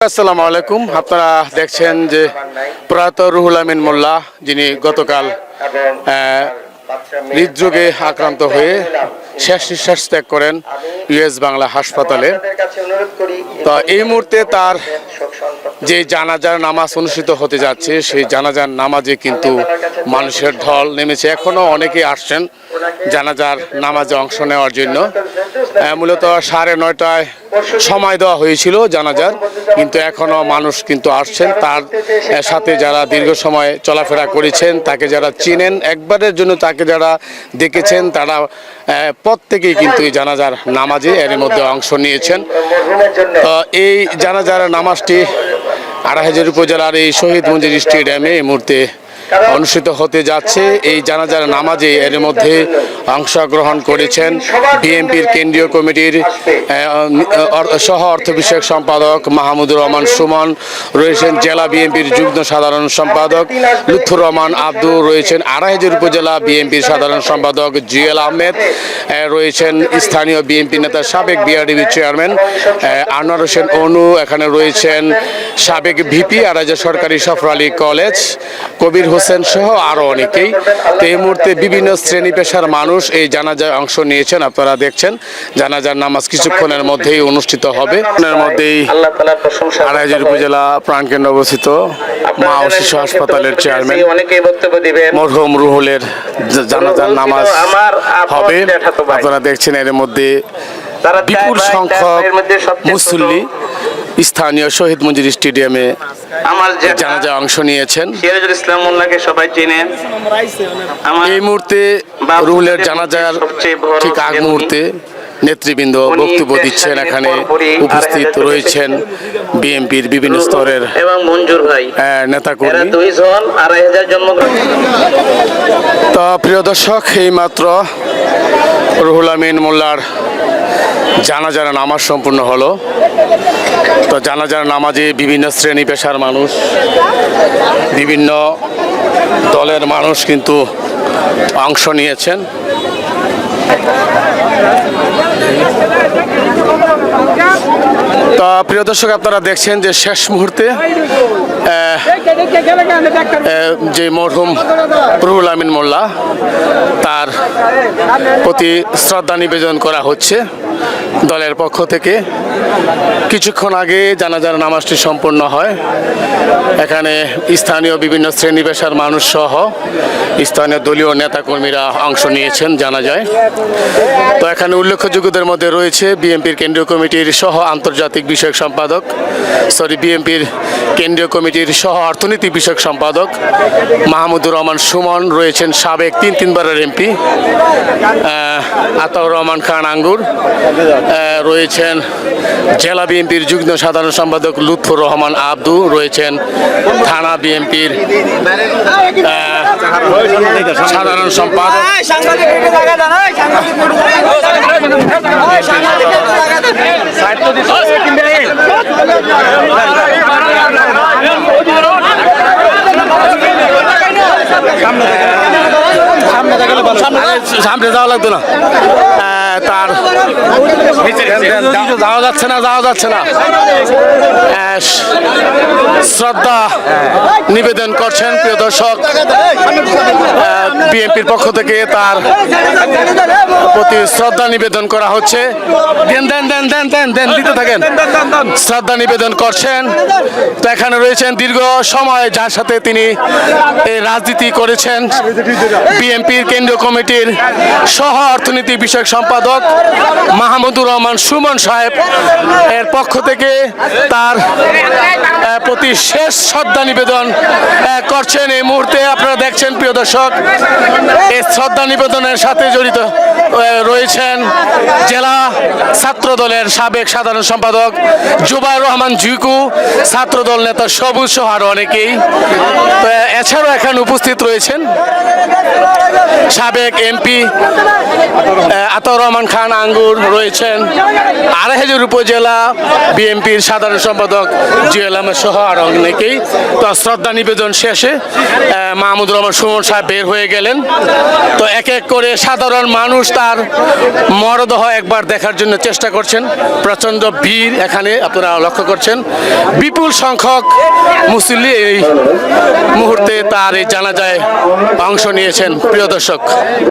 আসসালামু আলাইকুম। আপনারা দেখছেন যে প্রয়াত রুহুল আমিন মোল্লা যিনি গতকাল আহ, হৃদরোগে আক্রান্ত হয়ে শেষ নিঃশ্বাস ত্যাগ করেন ইউএস বাংলা হাসপাতালে। তো এই মুহূর্তে তার যে জানাজার নামাজ অনুষ্ঠিত হতে যাচ্ছে, সেই জানাজার নামাজে কিন্তু মানুষের ঢল নেমেছে। এখনও অনেকে আসছেন জানাজার নামাজে অংশ নেওয়ার জন্য। মূলত সাড়ে নয়টায় সময় দেওয়া হয়েছিল জানাজার, কিন্তু এখনও মানুষ কিন্তু আসছেন। তার সাথে যারা দীর্ঘ সময় চলাফেরা করেছেন, তাকে যারা চিনেন, একবারের জন্য তাকে যারা দেখেছেন, তারা প্রত্যেকেই কিন্তু এই জানাজার নামাজে এর মধ্যে অংশ নিয়েছেন। এই জানাজার নামাজটি আড়াইহাজার উপজেলার এই শহীদ মঞ্জির স্টেডিয়ামে এই মুহূর্তে অনুষ্ঠিত হতে যাচ্ছে এই জানাজার নামাজে। এর মধ্যে অংশগ্রহণ করেছেন বিএনপির কেন্দ্রীয় কমিটির সহ অর্থ বিষয়ক সম্পাদক মাহমুদুর রহমান সুমন, রয়েছেন জেলা বিএনপির যুগ্ম সাধারণ সম্পাদক লুৎফুর রহমান আব্দুর রয়েছেন আড়াইহাজার উপজেলা বিএনপির সাধারণ সম্পাদক জুয়েল আহমেদ রয়েছেন স্থানীয় বিএনপি নেতা সাবেক বিআরডিবি চেয়ারম্যান আনোয়ার হোসেন অনু, এখানে রয়েছেন সাবেক ভিপি আড়াইজা সরকারি সফর আলী কলেজ, কবির হোসেন সহ আরও অনেকেই। তো এই মুহূর্তে বিভিন্ন শ্রেণি পেশার মানুষ এই জানাজায় অংশ নিয়েছেন, আপনারা দেখছেন। জানাজার নামাজ কিছুক্ষণের মধ্যেই অনুষ্ঠিত হবে। মধ্যেই আড়াইজের উপজেলা প্রাণকেন্দ্র অবস্থিত মা ও শিশু হাসপাতালের চেয়ারম্যান মরহুম রুহুলের জানাজার নামাজ হবে। আপনারা দেখছেন এর মধ্যে বিপুল সংখ্যক। মুসল্লি স্থানীয় শহীদ মঞ্জির স্টেডিয়ামে আমার জানাজা অংশ নিয়েছেন। সিরাজুল ইসলাম মোল্লাকে সবাই চেনেন এই মুহূর্তে রুহুলের জানাজার ঠিক আগ মুহূর্তে নেতৃবৃন্দ বক্তব্য দিচ্ছেন এখানে উপস্থিত রয়েছেন বিএনপির বিভিন্ন স্তরের এবং মঞ্জুর ভাই। জন্মগ্রহণ তো প্রিয় দর্শক এই মাত্র রুহুল আমিন মোল্লার জানাজার নামাজ সম্পূর্ণ হলো। তো জানাজার নামাজে বিভিন্ন শ্রেণি পেশার মানুষ, বিভিন্ন দলের মানুষ কিন্তু অংশ নিয়েছেন। তো প্রিয় দর্শক, আপনারা দেখছেন যে শেষ মুহূর্তে যে মরহুম রুহুল আমিন মোল্লা, তার প্রতি শ্রদ্ধা নিবেদন করা হচ্ছে। দলের পক্ষ থেকে। কিছুক্ষণ আগে জানাজার নামাজটি সম্পন্ন হয়। এখানে স্থানীয় বিভিন্ন শ্রেণি পেশার মানুষ সহ স্থানীয় দলীয় নেতাকর্মীরা অংশ নিয়েছেন জানা যায় তো এখানে উল্লেখযোগ্যদের মধ্যে রয়েছে বিএনপির কেন্দ্রীয় কমিটির সহ আন্তর্জাতিক বিষয়ক সম্পাদক, সরি, বিএনপির কেন্দ্রীয় কমিটির সহ অর্থনীতি বিষয়ক সম্পাদক মাহমুদুর রহমান সুমন, রয়েছেন সাবেক তিন তিনবারের এমপি আতাউর রহমান খান আঙ্গুর রয়েছেন জেলা বিএনপির যুগ্ম সাধারণ সম্পাদক লুৎফুর রহমান আব্দু রয়েছেন থানা বিএনপির সাধারণ সম্পাদক। সামনে যাওয়া লাগতো না। তার যাওয়া যাচ্ছে না যাওয়া যাচ্ছে না। শ্রদ্ধা নিবেদন করছেন প্রিয় দর্শক। বিএনপির পক্ষ থেকে তার প্রতি শ্রদ্ধা নিবেদন করা হচ্ছে। দেন দেন দেন দেন দেন দেন দিতে থাকেন। শ্রদ্ধা নিবেদন করছেন। তো এখানে রয়েছেন দীর্ঘ সময় যার সাথে তিনি এই রাজনীতি করেছেন। বিএনপির কেন্দ্রীয় কমিটির সহ অর্থনীতি বিষয়ক সম্পাদক মাহমুদুর রহমান সুমন সাহেব এর পক্ষ থেকে তার প্রতি শেষ শ্রদ্ধা নিবেদন করছেন। এই মুহূর্তে আপনারা দেখছেন প্রিয় দর্শক শ্রদ্ধা নিবেদনের সাথে জড়িত রয়েছেন জেলা ছাত্র দলের সাবেক সাধারণ সম্পাদক জুবাইর রহমান জুইকু ছাত্রদল নেতা সবুজ সহ অনেকেই। এছাড়াও এখানে উপস্থিত রয়েছেন সাবেক এমপি আতাউর রহমান খান আঙ্গুর রয়েছেন। আড়াইহাজার উপজেলা বিএনপির সাধারণ সম্পাদক জুয়েল আহমেদ সহ আরও অনেকেই। তো, শ্রদ্ধা নিবেদন শেষে মাহমুদুর রহমান সুমন সাহেব বের হয়ে গেলেন তো এক এক করে সাধারণ মানুষ তার মরদেহ একবার দেখার জন্য চেষ্টা করছেন। প্রচণ্ড ভিড় এখানে আপনারা লক্ষ্য করছেন। বিপুল সংখ্যক মুসল্লি এই মুহূর্তে তার এই জানাজায় অংশ নিয়েছেন। প্রিয় দর্শক